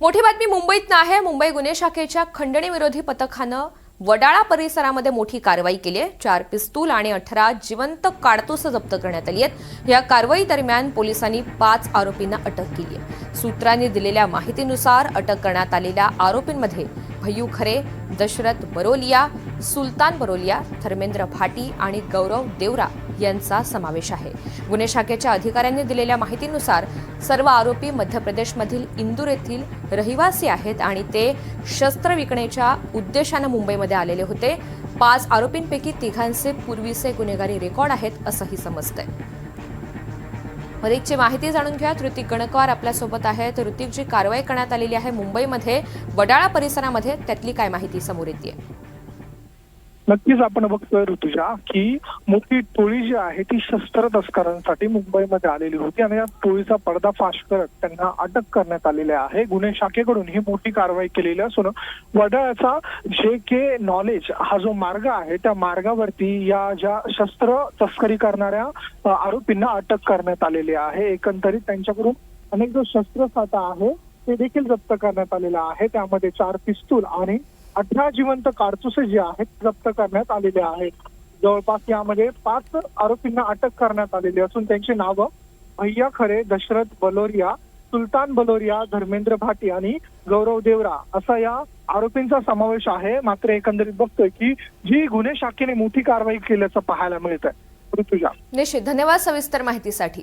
मोठी बातमी मुंबईत आहे मुंबई गुन्हे शाखेच्या खंडणी विरोधी पथकानं वडाळा परिसरामध्ये मोठी कारवाई केली आहे. चार पिस्तूल आणि अठरा जिवंत काडतूस जप्त करण्यात आली आहेत. या कारवाई दरम्यान पोलिसांनी पाच आरोपींना अटक केली आहे. सूत्रांनी दिलेल्या माहितीनुसार अटक करण्यात आलेल्या आरोपींमध्ये भय्यू खरे दशरथ बरोलिया सुलतान बरोलिया धर्मेंद्र भाटी आणि गौरव देवरा यांचा समावेश आहे. गुन्हे शाखेच्या अधिकाऱ्यांनी दिलेल्या माहितीनुसार सर्व आरोपी मध्य प्रदेशमधील इंदूर येथील रहिवासी आहेत आणि ते शस्त्र विकण्याच्या उद्देशानं मुंबईमध्ये आलेले होते. पाच आरोपींपैकी तिघांचे पूर्वीचे गुन्हेगारी रेकॉर्ड आहेत असंही समजतंय. अधिकची माहिती जाणून घ्या. ऋतिक गणकवार आपल्यासोबत आहेत. ऋतिक जी कारवाई करण्यात आलेली आहे मुंबईमध्ये. वडाळा परिसरामध्ये त्यातली काय माहिती समोर येते नक्कीच आपण बघतोय ऋतुजा की मोठी टोळी जी आहे ती शस्त्र तस्करांसाठी मुंबईमध्ये आलेली होती आणि या टोळीचा पर्दाफाश करत त्यांना अटक करण्यात आलेली आहे. गुन्हे शाखेकडून ही मोठी कारवाई केलेली असून वडाळ्याचा जे के नॉलेज हा जो मार्ग आहे त्या मार्गावरती या ज्या शस्त्र तस्करी करणाऱ्या आरोपींना अटक करण्यात आलेली आहे. एकंदरीत त्यांच्याकडून अनेक जो शस्त्रसाठा आहे ते देखील जप्त करण्यात आलेला आहे. त्यामध्ये चार पिस्तूल आणि अठरा जिवंत कारतुसे जे आहेत जप्त करण्यात आलेले आहेत. जवळपास यामध्ये पाच आरोपींना अटक करण्यात आलेली असून त्यांची नावं भैया खरे दशरथ बलोरिया सुलतान बलोरिया धर्मेंद्र भाटी आणि गौरव देवरा असा या आरोपींचा समावेश आहे. मात्र एकंदरीत बघतोय की जी गुन्हे शाखेने मोठी कारवाई केल्याचं पाहायला मिळत आहे ऋतुजा. निश्चित. धन्यवाद सविस्तर माहितीसाठी.